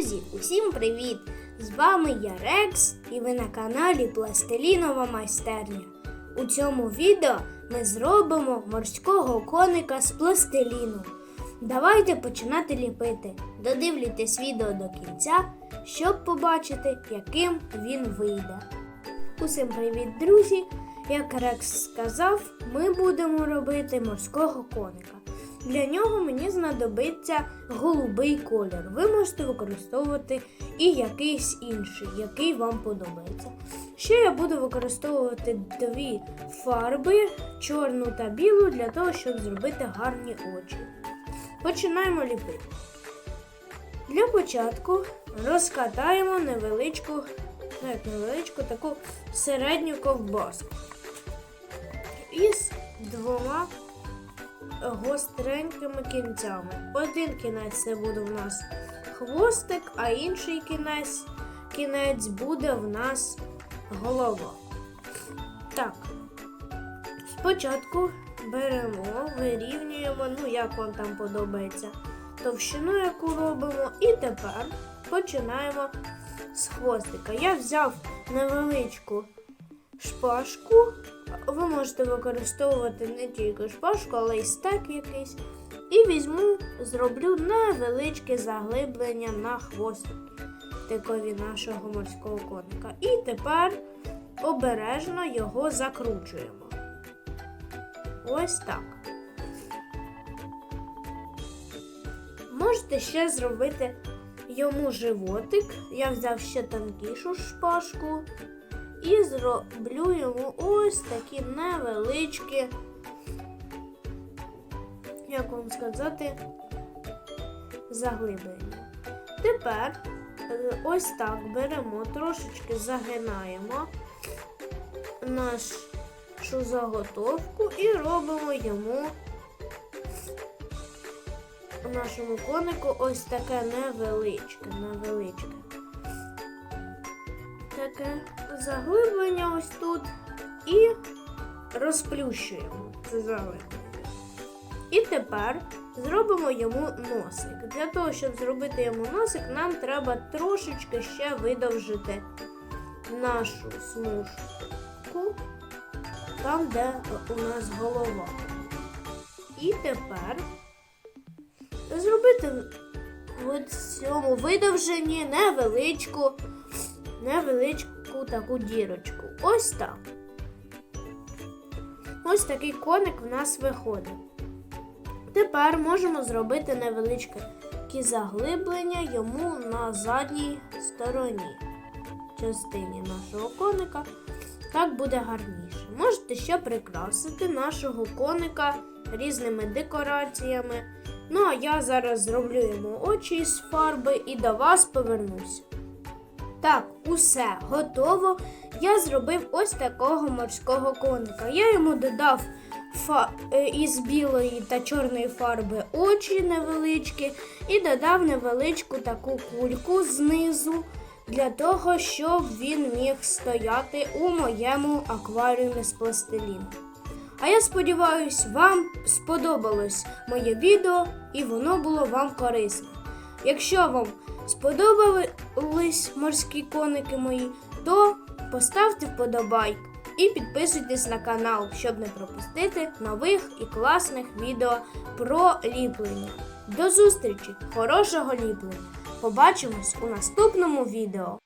Друзі, усім привіт! З вами я Рекс і ви на каналі Пластилінова майстерня. У цьому відео ми зробимо морського коника з пластиліну. Давайте починати ліпити. Додивлюйтесь відео до кінця, щоб побачити, яким він вийде. Усім привіт, друзі! Як Рекс сказав, ми будемо робити морського коника. Для нього мені знадобиться голубий колір. Ви можете використовувати і якийсь інший, який вам подобається. Ще я буду використовувати дві фарби, чорну та білу, для того, щоб зробити гарні очі. Починаємо ліпити. Для початку розкатаємо невеличку, ну, як невеличку таку середню ковбаску із двома гостренькими кінцями. Один кінець це буде в нас хвостик, а інший кінець, кінець буде в нас голова. Так, спочатку беремо, вирівнюємо, ну як вам там подобається, товщину, яку робимо, і тепер починаємо з хвостика. Я взяв невеличку шпажку. Ви можете використовувати не тільки шпажку, але й стек якийсь. І візьму, зроблю невеличке заглиблення на хвостикові нашого морського коника. І тепер обережно його закручуємо. Ось так. Можете ще зробити йому животик. Я взяв ще тонкішу шпажку. І зроблю йому ось такі невеличкі, як вам сказати, заглиблення. Тепер е, ось так беремо, трошечки загинаємо нашу заготовку і робимо йому нашому конику ось таке невеличке, невеличке таке заглиблення ось тут і розплющуємо це заглиблення. І тепер зробимо йому носик. Для того, щоб зробити йому носик, нам треба трошечки ще видовжити нашу смужку там, де у нас голова. І тепер зробити в цьому видовженні невеличку невеличку таку дірочку. Ось так. Ось такий коник в нас виходить. Тепер можемо зробити невеличке заглиблення йому на задній стороні частині нашого коника. Так буде гарніше. Можете ще прикрасити нашого коника різними декораціями. Ну, а я зараз зроблю йому очі з фарби і до вас повернуся. Так, усе готово. Я зробив ось такого морського коника. Я йому додав фа... е, із білої та чорної фарби очі невеличкі і додав невеличку таку кульку знизу для того, щоб він міг стояти у моєму акваріумі з пластиліну. А я сподіваюся, вам сподобалось моє відео і воно було вам корисне. Якщо вам сподобались морські коники мої, то поставте вподобайк і підписуйтесь на канал, щоб не пропустити нових і класних відео про ліплення. До зустрічі! Хорошого ліплення! Побачимось у наступному відео!